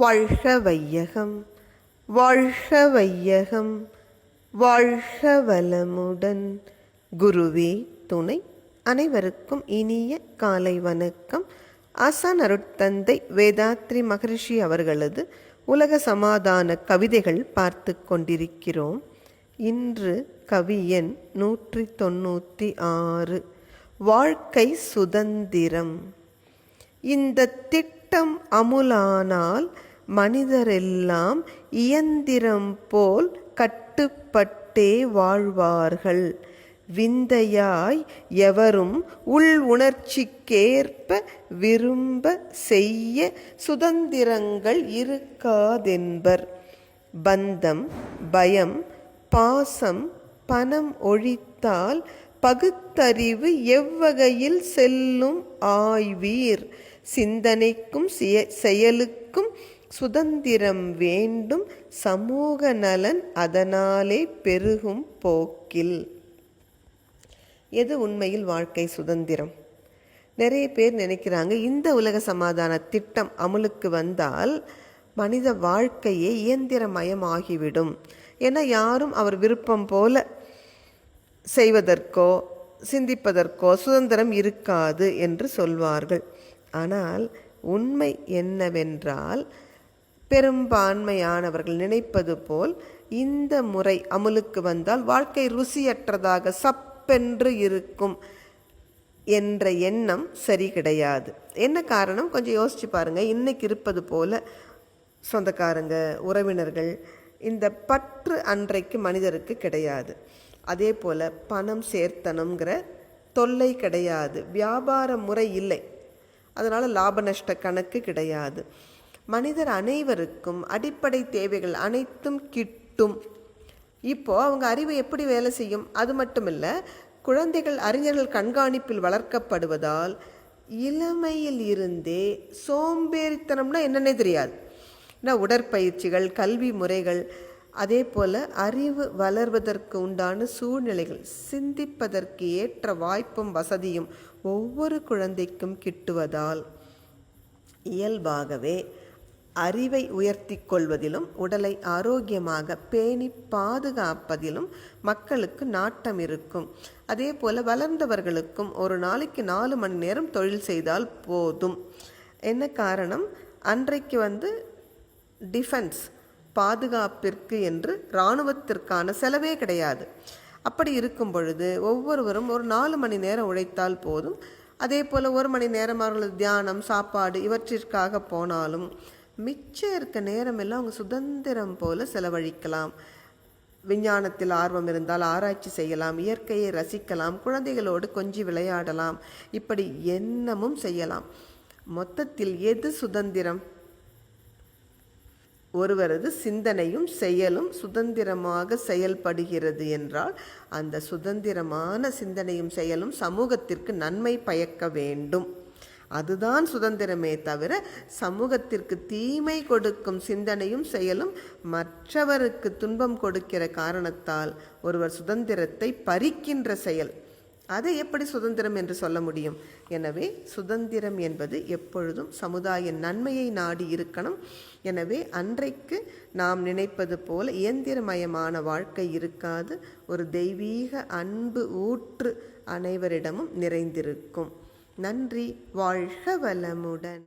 வாழ்க வையகம் வாழ்க வையகம் வாழ்க வளமுடன் குருவே துணை அனைவருக்கும் இனிய காலை வணக்கம். ஆசான் அருட்தந்தை வேதாத்ரி மகரிஷி அவர்களது உலக சமாதான கவிதைகள் பார்த்து கொண்டிருக்கிறோம். இன்று கவியன் நூற்றி தொண்ணூற்றி ஆறு வாழ்க்கை சுதந்திரம். இந்த திட்டம் அமுலானால் மனிதரெல்லாம் இயந்திரம் போல் கட்டுப்பட்டே வாழ்வார்கள். விந்தையாய் எவரும் உள் உணர்ச்சிக்கேற்ப விரும்ப செய்ய சுதந்திரங்கள் இருக்காதென்பர். பந்தம் பயம் பாசம் பணம் ஒழித்தால் பகுத்தறிவு எவ்வகையில் செல்லும் ஆய்வீர். சிந்தனைக்கும் செயலுக்கும் சுதந்திரம் வேண்டும் சமூக நலன் அதனாலே பெருகும் போக்கில். எது உண்மையில் வாழ்க்கை சுதந்திரம்? நிறைய பேர் நினைக்கிறாங்க இந்த உலக சமாதான திட்டம் அமலுக்கு வந்தால் மனித வாழ்க்கையே இயந்திரமயமாகிவிடும். ஏன்னா யாரும் அவர் விருப்பம் போல செய்வதற்கோ சிந்திப்பதற்கோ சுதந்திரம் இருக்காது என்று சொல்வார்கள். ஆனால் உண்மை என்னவென்றால் பெரும்பான்மையானவர்கள் நினைப்பது போல் இந்த முறை அமுலுக்கு வந்தால் வாழ்க்கை ருசியற்றதாக சப்பென்று இருக்கும் என்ற எண்ணம் சரி கிடையாது. என்ன காரணம்? கொஞ்சம் யோசிச்சு பாருங்கள் இன்னைக்கு இருப்பது போல் சொந்தக்காரங்க உறவினர்கள் இந்த பற்று அன்றைக்கு மனிதருக்கு கிடையாது. அதே போல் பணம் சேர்த்தணுங்கிற தொல்லை கிடையாது. வியாபார முறை இல்லை. அதனால் லாப நஷ்ட கணக்கு கிடையாது. மனிதர் அனைவருக்கும் அடிப்படை தேவைகள் அனைத்தும் கிட்டும். இப்போ அவங்க அறிவு எப்படி வேலை செய்யும்? அது மட்டும் இல்லை குழந்தைகள் அறிஞர்கள் கண்காணிப்பில் வளர்க்கப்படுவதால் இளமையில் இருந்தே சோம்பேறித்தனம்னா என்னன்னே தெரியாது. ஏன்னா உடற்பயிற்சிகள் கல்வி முறைகள் அதே போல் அறிவு வளர்வதற்கு உண்டான சூழ்நிலைகள் சிந்திப்பதற்கு ஏற்ற வாய்ப்பும் வசதியும் ஒவ்வொரு குழந்தைக்கும் கிட்டுவதால் இயல்பாகவே அறிவை உயர்த்தி கொள்வதிலும் உடலை ஆரோக்கியமாக பேணி பாதுகாப்பதிலும் மக்களுக்கு நாட்டம் இருக்கும். அதே போல் வளர்ந்தவர்களுக்கும் ஒரு நாளைக்கு நாலு மணி நேரம் தொழில் செய்தால் போதும். என்ன காரணம்? அன்றைக்கு வந்து டிஃபென்ஸ் பாதுகாப்பிற்கு என்று இராணுவத்திற்கான செலவே கிடையாது. அப்படி இருக்கும் பொழுது ஒவ்வொருவரும் ஒரு நாலு மணி நேரம் உழைத்தால் போதும். அதே போல் ஒரு மணி நேரம் அவர்களது தியானம் சாப்பாடு இவற்றிற்காக போனாலும் மிச்சம் இருக்க நேரம் எல்லாம் அவங்க சுதந்திரம் போல செலவழிக்கலாம். விஞ்ஞானத்தில் ஆர்வம் இருந்தால் ஆராய்ச்சி செய்யலாம் இயற்கையை ரசிக்கலாம் குழந்தைகளோடு கொஞ்சி விளையாடலாம். இப்படி என்னமும் செய்யலாம். மொத்தத்தில் எது சுதந்திரம்? ஒருவரது சிந்தனையும் செயலும் சுதந்திரமாக செயல்படுகிறது என்றால் அந்த சுதந்திரமான சிந்தனையும் செயலும் சமூகத்திற்கு நன்மை பயக்க வேண்டும். அதுதான் சுதந்திரமே தவிர சமூகத்திற்கு தீமை கொடுக்கும் சிந்தனையும் செயலும் மற்றவருக்கு துன்பம் கொடுக்கிற காரணத்தால் ஒருவர் சுதந்திரத்தை பறிக்கின்ற செயல். அதை எப்படி சுதந்திரம் என்று சொல்ல முடியும்? எனவே சுதந்திரம் என்பது எப்பொழுதும் சமுதாய நன்மையை நாடி இருக்கணும். எனவே அன்றைக்கு நாம் நினைப்பது போல இயந்திரமயமான வாழ்க்கை இருக்காது. ஒரு தெய்வீக அன்பு ஊற்று அனைவரிடமும் நிறைந்திருக்கும். நன்றி. வாழ்க வளமுடன்.